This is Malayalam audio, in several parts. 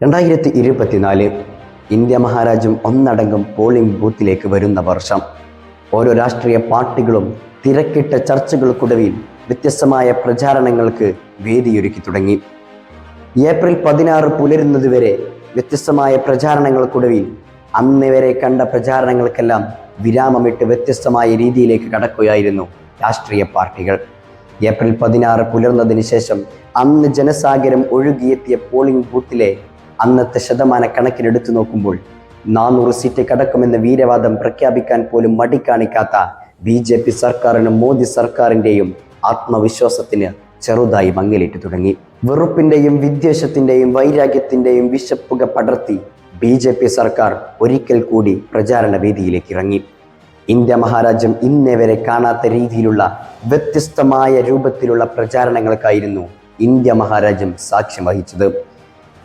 രണ്ടായിരത്തി ഇരുപത്തിനാല് ഇന്ത്യ മഹാരാജ്യം ഒന്നടങ്കം പോളിംഗ് ബൂത്തിലേക്ക് വരുന്ന വർഷം ഓരോ രാഷ്ട്രീയ പാർട്ടികളും തിരക്കിട്ട ചർച്ചകൾക്കൊടുവിൽ വ്യത്യസ്തമായ പ്രചാരണങ്ങൾക്ക് വേദിയൊരുക്കി തുടങ്ങി. ഏപ്രിൽ പതിനാറ് പുലരുന്നതുവരെ വ്യത്യസ്തമായ പ്രചാരണങ്ങൾക്കൊടുവിൽ അന്ന് വരെ കണ്ട പ്രചാരണങ്ങൾക്കെല്ലാം വിരാമമിട്ട് വ്യത്യസ്തമായ രീതിയിലേക്ക് കടക്കുകയായിരുന്നു രാഷ്ട്രീയ പാർട്ടികൾ. ഏപ്രിൽ പതിനാറ് പുലർന്നതിന് ശേഷം അന്ന് ജനസാഗരം ഒഴുകിയെത്തിയ പോളിംഗ് ബൂത്തിലെ അന്നത്തെ ശതമാന കണക്കിനെടുത്തു നോക്കുമ്പോൾ നാനൂറ് സീറ്റ് കടക്കുമെന്ന വീരവാദം പ്രഖ്യാപിക്കാൻ പോലും മടി കാണിക്കാത്ത ബി ജെ പി സർക്കാരിനും മോദി സർക്കാരിന്റെയും ആത്മവിശ്വാസത്തിന് ചെറുതായി മങ്ങലേറ്റു തുടങ്ങി. വെറുപ്പിന്റെയും വിദ്വേഷത്തിന്റെയും വൈരാഗ്യത്തിന്റെയും വിശപ്പുക പടർത്തി ബി ജെ പി സർക്കാർ ഒരിക്കൽ കൂടി പ്രചാരണ വേദിയിലേക്ക് ഇറങ്ങി. ഇന്ത്യ മഹാരാജ്യം ഇന്നേ വരെ കാണാത്ത രീതിയിലുള്ള വ്യത്യസ്തമായ രൂപത്തിലുള്ള പ്രചാരണങ്ങൾക്കായിരുന്നു ഇന്ത്യ മഹാരാജ്യം സാക്ഷ്യം വഹിച്ചത്.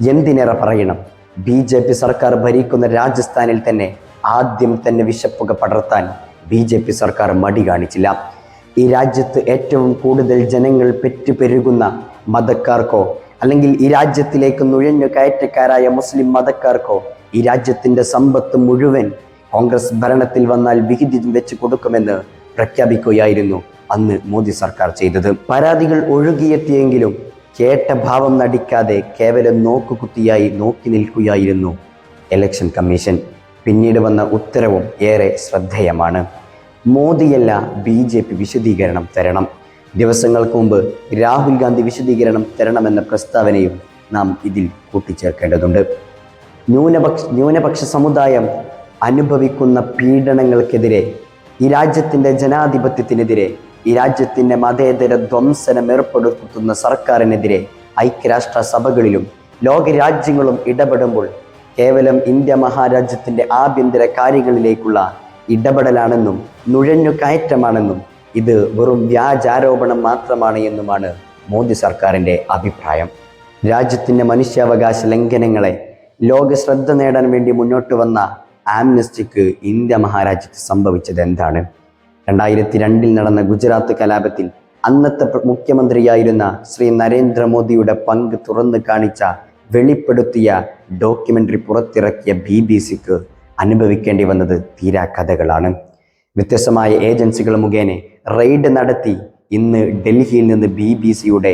എന്തിനേറെ പറയണം? ബി ജെ പി സർക്കാർ ഭരിക്കുന്ന രാജസ്ഥാനിൽ തന്നെ ആദ്യം തന്നെ വിശപ്പുക പടർത്താൻ ബി ജെ പി സർക്കാർ മടി കാണിച്ചില്ല. ഈ രാജ്യത്ത് ഏറ്റവും കൂടുതൽ ജനങ്ങൾ പെറ്റുപെരുകുന്ന മതക്കാർക്കോ അല്ലെങ്കിൽ ഈ രാജ്യത്തിലേക്ക് നുഴഞ്ഞു കയറ്റക്കാരായ മുസ്ലിം മതക്കാർക്കോ ഈ രാജ്യത്തിന്റെ സമ്പത്ത് മുഴുവൻ കോൺഗ്രസ് ഭരണത്തിൽ വന്നാൽ വിഹിതി വെച്ച് കൊടുക്കുമെന്ന് പ്രഖ്യാപിക്കുകയായിരുന്നു അന്ന് മോദി സർക്കാർ ചെയ്തത്. പരാതികൾ ഒഴുകിയെത്തിയെങ്കിലും കേട്ട ഭാവം നടിക്കാതെ കേവലം നോക്കുകുത്തിയായി നോക്കി നിൽക്കുകയായിരുന്നു ഇലക്ഷൻ കമ്മീഷൻ പിന്നീട് വന്ന ഉത്തരവും ഏറെ ശ്രദ്ധേയമാണ്. മോദിയല്ല ബി ജെ പി വിശദീകരണം തരണം. ദിവസങ്ങൾക്ക് മുമ്പ് രാഹുൽ ഗാന്ധി വിശദീകരണം തരണമെന്ന പ്രസ്താവനയും നാം ഇതിൽ കൂട്ടിച്ചേർക്കേണ്ടതുണ്ട്. ന്യൂനപക്ഷ ന്യൂനപക്ഷ സമുദായം അനുഭവിക്കുന്ന പീഡനങ്ങൾക്കെതിരെ ഈ രാജ്യത്തിന്റെ ജനാധിപത്യത്തിനെതിരെ ഈ രാജ്യത്തിന്റെ മതേതര ധ്വംസനം ഏർപ്പെടുത്തുന്ന സർക്കാരിനെതിരെ ഐക്യരാഷ്ട്ര സഭകളിലും ലോകരാജ്യങ്ങളും ഇടപെടുമ്പോൾ കേവലം ഇന്ത്യ മഹാരാജ്യത്തിന്റെ ആഭ്യന്തര കാര്യങ്ങളിലേക്കുള്ള ഇടപെടലാണെന്നും നുഴഞ്ഞു കയറ്റമാണെന്നും ഇത് വെറും വ്യാജാരോപണം മാത്രമാണ് എന്നുമാണ് മോദി സർക്കാരിന്റെ അഭിപ്രായം. രാജ്യത്തിന്റെ മനുഷ്യാവകാശ ലംഘനങ്ങളെ ലോക ശ്രദ്ധ നേടാൻ വേണ്ടി മുന്നോട്ട് വന്ന ആംനസ്റ്റിക്ക് ഇന്ത്യ മഹാരാജ്യത്ത് സംഭവിച്ചത് എന്താണ്? രണ്ടായിരത്തി രണ്ടിൽ നടന്ന ഗുജറാത്ത് കലാപത്തിൽ അന്നത്തെ മുഖ്യമന്ത്രിയായിരുന്ന ശ്രീ നരേന്ദ്രമോദിയുടെ പങ്ക് തുറന്നു കാണിച്ച വെളിപ്പെടുത്തിയ ഡോക്യുമെന്ററി പുറത്തിറക്കിയ ബി ബി സിക്ക് അനുഭവിക്കേണ്ടി വന്നത് തീരാ കഥകളാണ്. വ്യത്യസ്തമായ ഏജൻസികൾ മുഖേന റെയ്ഡ് നടത്തി ഇന്ന് ഡൽഹിയിൽ നിന്ന് ബി ബി സിയുടെ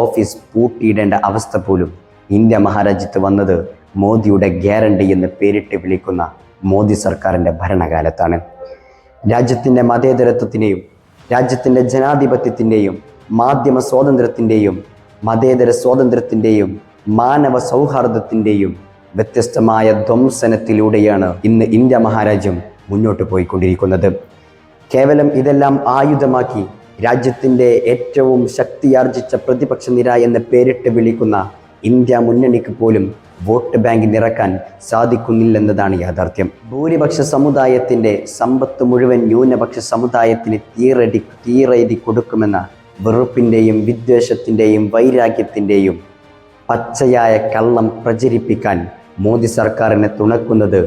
ഓഫീസ് പൂട്ടിയിടേണ്ട അവസ്ഥ പോലും ഇന്ത്യ മഹാരാജ്യത്ത് വന്നത് മോദിയുടെ ഗ്യാരണ്ടി എന്ന് പേരിട്ട് വിളിക്കുന്ന മോദി സർക്കാരിന്റെ ഭരണകാലത്താണ്. രാജ്യത്തിന്റെ മതേതരത്വത്തിനെയും രാജ്യത്തിന്റെ ജനാധിപത്യത്തിന്റെയും മാധ്യമ സ്വാതന്ത്ര്യത്തിന്റെയും മതേതര സ്വാതന്ത്ര്യത്തിന്റെയും മാനവ സൗഹാർദ്ദത്തിന്റെയും വ്യത്യസ്തമായ ധ്വംസനത്തിലൂടെയാണ് ഇന്ന് ഇന്ത്യ മഹാരാജ്യം മുന്നോട്ട് പോയിക്കൊണ്ടിരിക്കുന്നത്. കേവലം ഇതെല്ലാം ആയുധമാക്കി രാജ്യത്തിന്റെ ഏറ്റവും ശക്തിയാർജിച്ച പ്രതിപക്ഷ നിര എന്ന് പേരിട്ട് വിളിക്കുന്ന ഇന്ത്യ മുന്നണിക്ക് പോലും വോട്ട് ബാങ്ക് നിറക്കാൻ സാധിക്കുന്നില്ലെന്നതാണ് യാഥാർത്ഥ്യം. ഭൂരിപക്ഷ സമുദായത്തിന്റെ സമ്പത്ത് മുഴുവൻ ന്യൂനപക്ഷ സമുദായത്തിന് തീറടി തീറെഴുതി കൊടുക്കുമെന്ന വെറുപ്പിന്റെയും വിദ്വേഷത്തിന്റെയും വൈരാഗ്യത്തിന്റെയും പച്ചയായ കള്ളം പ്രചരിപ്പിക്കാൻ മോദി സർക്കാരിനെ തുണക്കുന്നത്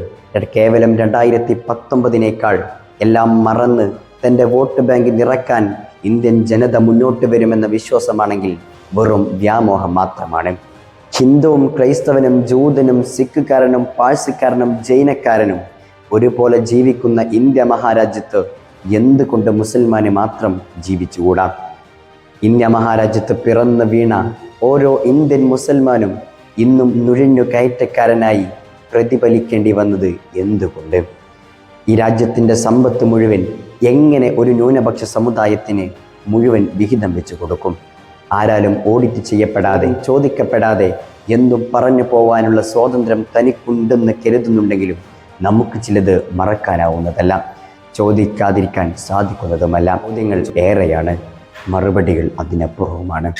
കേവലം രണ്ടായിരത്തി പത്തൊമ്പതിനേക്കാൾ എല്ലാം മറന്ന് തന്റെ വോട്ട് ബാങ്ക് നിറക്കാൻ ഇന്ത്യൻ ജനത മുന്നോട്ട് വരുമെന്ന വിശ്വാസമാണെങ്കിൽ വെറും വ്യാമോഹം മാത്രമാണ്. ഹിന്ദുവും ക്രൈസ്തവനും ജൂതനും സിഖുകാരനും പാഴ്സിക്കാരനും ജൈനക്കാരനും ഒരുപോലെ ജീവിക്കുന്ന ഇന്ത്യ മഹാരാജ്യത്ത് എന്തുകൊണ്ട് മുസൽമാന് മാത്രം ജീവിച്ചുകൂടാ? ഇന്ത്യ മഹാരാജ്യത്ത് പിറന്നു വീണ ഓരോ ഇന്ത്യൻ മുസൽമാനും ഇന്നും നുഴഞ്ഞു കയറ്റക്കാരനായി പ്രതിഫലിക്കേണ്ടി വന്നത് എന്തുകൊണ്ട്? ഈ രാജ്യത്തിന്റെ സമ്പത്ത് മുഴുവൻ എങ്ങനെ ഒരു ന്യൂനപക്ഷ സമുദായത്തിന് മുഴുവൻ വിഹിതം വെച്ച് കൊടുക്കും? ആരാലും ഓഡിറ്റ് ചെയ്യപ്പെടാതെ ചോദിക്കപ്പെടാതെ എന്തും പറഞ്ഞു പോവാനുള്ള സ്വാതന്ത്ര്യം തനിക്കുണ്ടെന്ന് കരുതുന്നുണ്ടെങ്കിലും നമുക്ക് ചിലത് മറക്കാനാവുന്നതല്ല. ചോദിക്കാതിരിക്കാൻ സാധിക്കുന്നതുമല്ല. ചോദ്യങ്ങൾ ഏറെയാണ്. മറുപടികൾ അതിനപ്പുറവുമാണ്.